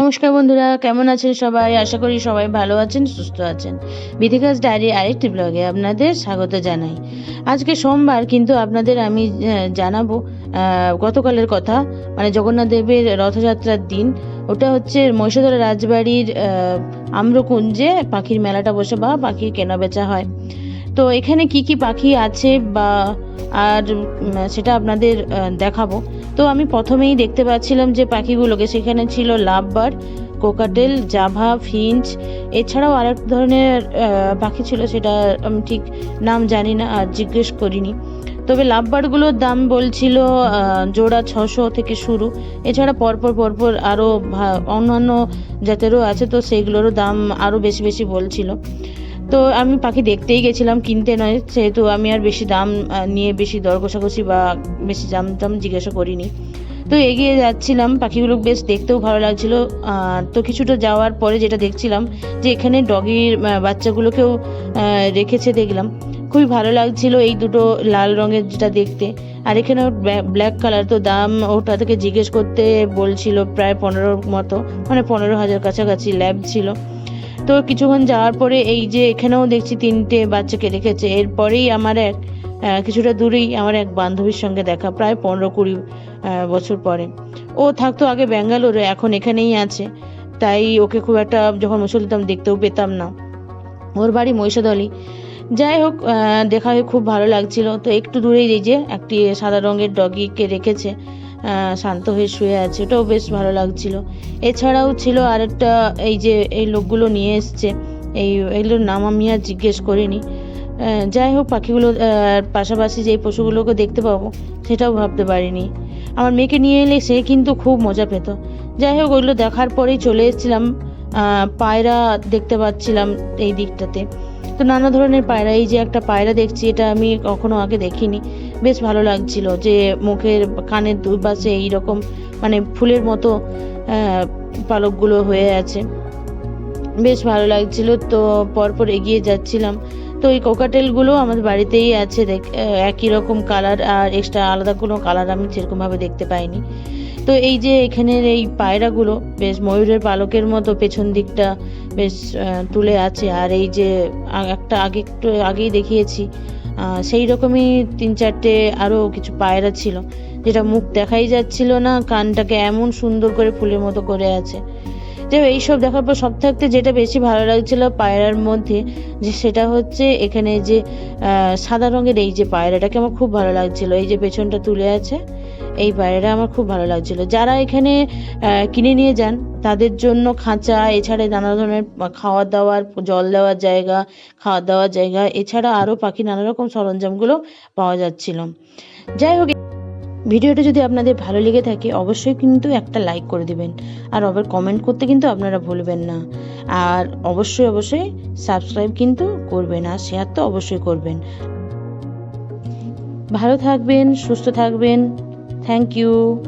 নমস্কার বন্ধুরা, কেমন আছেন সবাই? আশা করি সবাই ভালো আছেন, সুস্থ আছেন। বিধিকাস ডায়েরি আরেকটি ব্লগে আপনাদের স্বাগত জানাই। আজকে সোমবার কিন্তু আপনাদের আমি জানাব গতকালের কথা। মানে জগন্নাথ দেবের রথযাত্রার দিন। ওটা হচ্ছে মহিষাদল রাজবাড়ির আম্রকুঞ্জে পাখির মেলাটা বসে বা পাখির কেনা বেচা হয়। তো এখানে কি কি পাখি আছে বা, আর সেটা আপনাদের দেখাবো। তো আমি প্রথমেই দেখতে পাচ্ছিলাম যে পাখিগুলোকে সেখানে ছিল লাভবার, কোকাটেল, জাভা, ফিঞ্চ, এছাড়াও আরেক ধরনের পাখি ছিল সেটা আমি ঠিক নাম জানি না আর জিজ্ঞেস করিনি। তবে লাভবারগুলোর দাম বলছিল জোড়া ছশো থেকে শুরু। এছাড়া পরপর পরপর আরও অন্যান্য জাতেরও আছে, তো সেইগুলোরও দাম আরও বেশি বেশি বলছিল। তো আমি পাখি দেখতেই গেছিলাম, কিনতে নয়, সেহেতু আমি আর বেশি দাম নিয়ে বেশি দর কষাকষি বা বেশি দাম টাম জিজ্ঞাসা করিনি। তো এগিয়ে যাচ্ছিলাম, পাখিগুলো বেশ দেখতেও ভালো লাগছিল। তো কিছুটা যাওয়ার পরে যেটা দেখছিলাম, যে এখানে ডগির বাচ্চাগুলোকেও রেখেছে দেখলাম। খুবই ভালো লাগছিল এই দুটো লাল রঙের যেটা দেখতে। আর এখানে ব্ল্যাক কালার, তো দাম ওটা থেকে জিজ্ঞেস করতে বলছিল প্রায় পনেরোর মতো মানে পনেরো হাজার কাছাকাছি ল্যাব ছিল। তো কিছুক্ষণ যাওয়ার পরে এই যে এখানেও দেখছি তিনটে বাচ্চাকে রেখেছে। এরপরেই আমার এক কিছুটা দূরেই আমার এক বান্ধবীর সঙ্গে দেখা, প্রায় পনেরো কুড়ি বছর পরে। ও থাকতো আগে ব্যাঙ্গালোরে, এখন এখানেই আছে। তাই ওকে খুব একটা যখন মুসলিতাম দেখতেও পেতাম না। ওর বাড়ি মহিষাদলি। যাই হোক দেখা হয়ে খুব ভালো লাগছিল। তো একটু দূরেই এই যে একটি সাদা রঙের ডগিকে রেখেছে। শান্ত হয়ে শুয়ে আছে, ওটাও বেশ ভালো লাগছিল। এছাড়াও ছিল আরেকটা, এই যে এই লোকগুলো নিয়ে এসছে, এই, এগুলোর নাম আমি আর জিজ্ঞেস করিনি। যাই হোক, পাখিগুলো পাশাপাশি যে পশুগুলোকে দেখতে পাবো, সেটাও ভাবতে পারিনি। আমার মেয়েকে নিয়ে এলে সে কিন্তু খুব মজা পেত। যাই হোক ওইগুলো দেখার পরেই চলে এসেছিলাম পায়রা দেখতে পাচ্ছিলাম এই দিকটাতে। তো নানা ধরনের পায়রা, এই যে একটা পায়রা দেখছি, এটা আমি কখনো আগে দেখিনি। বেশ ভালো লাগছিল যে মুখের কানের দুই পাশে এইরকম মানে ফুলের মতো পালকগুলো হয়ে আছে। বেশ ভালো লাগছিল, তো পরপর এগিয়ে যাচ্ছিলাম। তো এই কোকাটেলগুলো আমাদের বাড়িতেই আছে একই রকম কালার আর এক্সট্রা আলাদা কোনো কালার আমি সেরকমভাবে দেখতে পাইনি। তো এই যে এখানের এই পায়রাগুলো, বেশ ময়ূরের পালকের মতো পেছন দিকটা বেশ তুলে আছে, আর এই যে একটা আগে একটু আগেই দেখিয়েছি সেই রকমই তিন চারটে আরও কিছু পায়রা ছিল, যেটা মুখ দেখাই যাচ্ছিল না, কানটাকে এমন সুন্দর করে ফুলের মতো করে আছে। যে এইসব দেখার পর সব থাকতে যেটা বেশি ভালো লাগছিল পায়রার মধ্যে, যে সেটা হচ্ছে এখানে যে সাদা রঙের এই যে পায়রাটাকে আমার খুব ভালো লাগছিল। এই যে পেছনটা তুলে আছে, এই পায়রাটা আমার খুব ভালো লাগছিল। যারা এখানে কিনে নিয়ে যান, তাদের জন্য খাঁচা, এছাড়া নানা ধরনের খাওয়া দাওয়ার, জল দেওয়ার জায়গা, খাওয়া দাওয়ার জায়গা, এছাড়া আরও পাখি নানা রকম সরঞ্জামগুলো পাওয়া যাচ্ছিল। যাই হোক ভিডিওটা যদি আপনাদের ভালো লেগে থাকে, অবশ্যই কিন্তু একটা লাইক করে দিবেন। আর আবার কমেন্ট করতে কিন্তু আপনারা ভুলবেন না। আর অবশ্যই অবশ্যই সাবস্ক্রাইব কিন্তু করবেন আর শেয়ার তো অবশ্যই করবেন। ভালো থাকবেন, সুস্থ থাকবেন। Thank you.